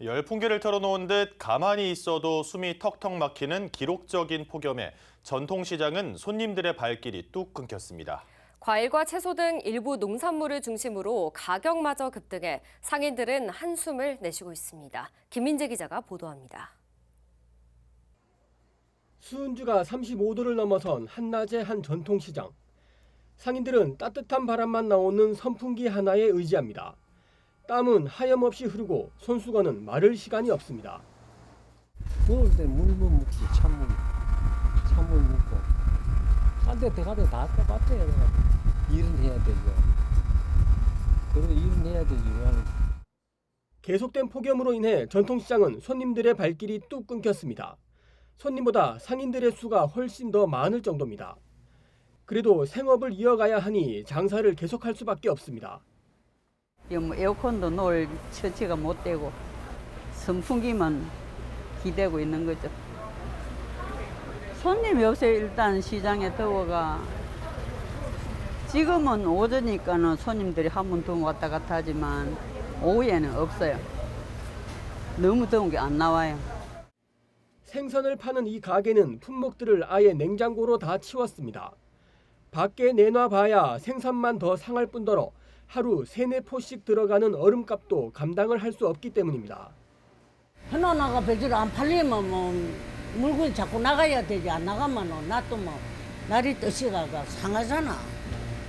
열풍기를 털어놓은 듯 가만히 있어도 숨이 턱턱 막히는 기록적인 폭염에 전통시장은 손님들의 발길이 뚝 끊겼습니다. 과일과 채소 등 일부 농산물을 중심으로 가격마저 급등해 상인들은 한숨을 내쉬고 있습니다. 김민재 기자가 보도합니다. 수은주가 35도를 넘어선 한낮의 한 전통시장. 상인들은 따뜻한 바람만 나오는 선풍기 하나에 의지합니다. 땀은 하염없이 흐르고 손수건은 마를 시간이 없습니다. 더울 때 물만 먹지 찬물 찬물 먹고 딴데 들어가도 다 똑같아요 내가 일은 해야 되죠 그리고 일은 해야 되지 계속된 폭염으로 인해 전통시장은 손님들의 발길이 뚝 끊겼습니다. 손님보다 상인들의 수가 훨씬 더 많을 정도입니다. 그래도 생업을 이어가야 하니 장사를 계속할 수밖에 없습니다. 뭐 에어컨도 놓을 처치가 못 되고 선풍기만 기대고 있는 거죠. 손님이 없어요. 일단 시장에 더워가 지금은 오전이니까는 손님들이 한 번 더 왔다 갔다 하지만 오후에는 없어요. 너무 더운 게 안 나와요. 생선을 파는 이 가게는 품목들을 아예 냉장고로 다 치웠습니다. 밖에 내놔봐야 생선만 더 상할 뿐더러 하루 세네 포씩 들어가는 얼음값도 감당을 할 수 없기 때문입니다. 해놓나가 배지를 안 팔리면 뭐 물건이 자꾸 나가야 되지 안 나가면 나또 뭐 날이 떠시가가 상하잖아.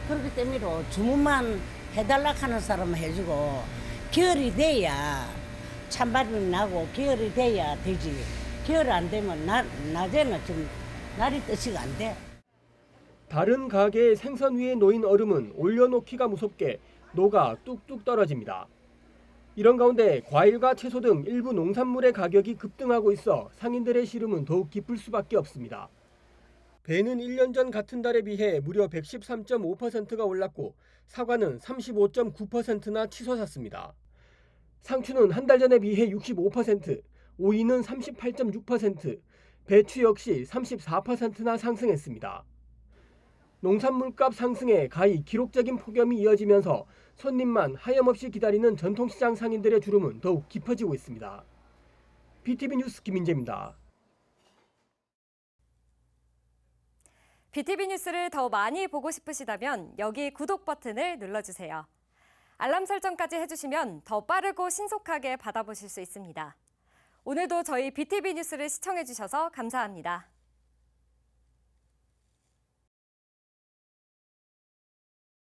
그렇기 때문에 주문만 해달라 하는 사람은 해주고 겨울이 돼야 찬바람이 나고 겨울이 돼야 되지. 겨울 안 되면 나, 낮에는 좀 날이 떠시가 안 돼. 다른 가게의 생선 위에 놓인 얼음은 올려놓기가 무섭게 녹아 뚝뚝 떨어집니다. 이런 가운데 과일과 채소 등 일부 농산물의 가격이 급등하고 있어 상인들의 시름은 더욱 깊을 수밖에 없습니다. 배는 1년 전 같은 달에 비해 무려 113.5%가 올랐고 사과는 35.9%나 치솟았습니다. 상추는 한 달 전에 비해 65%, 오이는 38.6%, 배추 역시 34%나 상승했습니다. 농산물값 상승에 가히 기록적인 폭염이 이어지면서 손님만 하염없이 기다리는 전통시장 상인들의 주름은 더욱 깊어지고 있습니다. BTV 뉴스 김민재입니다. BTV 뉴스를 더 많이 보고 싶으시다면 여기 구독 버튼을 눌러주세요. 알람 설정까지 해주시면 더 빠르고 신속하게 받아보실 수 있습니다. 오늘도 저희 BTV 뉴스를 시청해주셔서 감사합니다.